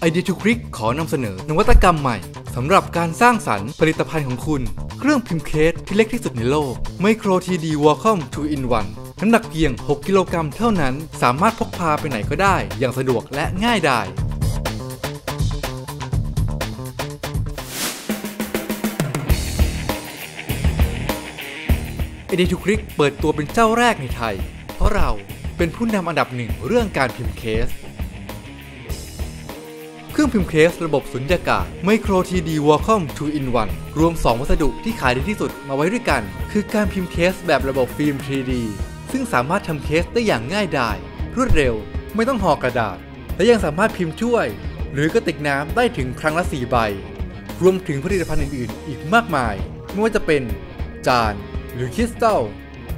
ไอเดียทูคลิกขอนำเสนอนวัตกรรมใหม่สำหรับการสร้างสรรค์ผลิตภัณฑ์ของคุณ เครื่องพิมพ์เคสที่เล็กที่สุดในโลก Micro TD Wacom 2 in 1น้ำหนักเพียง 6 กิโลกรัมเท่านั้น สามารถพกพาไปไหนก็ได้ อย่างสะดวกและง่ายดายไอเดียทูคลิกเปิดตัวเป็นเจ้าแรกในไทย เพราะเรา เป็นผู้นำอันดับหนึ่งเรื่องการพิมพ์เคส เครื่องพิมพ์เคสระบบสุญญากาศ Micro TD Wacom 2 in 1รวม 2 วัสดุที่ขายดีที่สุดมาไว้ด้วยกัน คือการพิมพ์เคสแบบระบบฟิล์ม 3D ซึ่งสามารถทำเคสได้อย่างง่ายดายรวดเร็ว ไม่ต้องห่อกระดาษ และยังสามารถพิมพ์ช่วย หรือกระติกน้ำได้ถึงครั้งละ 4 ใบ รวมถึงผลิตภัณฑ์อื่นๆ อีกมากมาย ไม่ว่าจะเป็น จาน หรือคริสตัล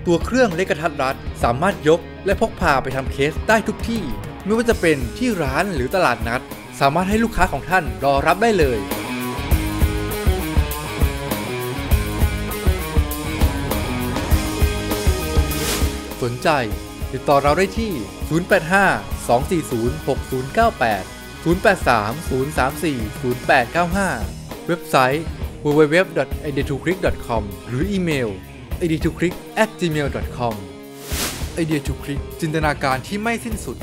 ตัวเครื่องเล็กกระทัดรัด สามารถยกและพกพาไปทำเคสได้ทุกที่ ไม่ว่าจะเป็นที่ร้านหรือตลาดนัด สามารถให้ลูกค้าของท่านรอรับได้เลยสนใจ ติดต่อเราได้ที่ 085 240 6098 083 034 0895 เว็บไซต์ www.idetoclick.com หรืออีเมล ideatoclick@gmail.com ไอเดียทูคลิกจินตนาการที่ไม่สิ้นสุด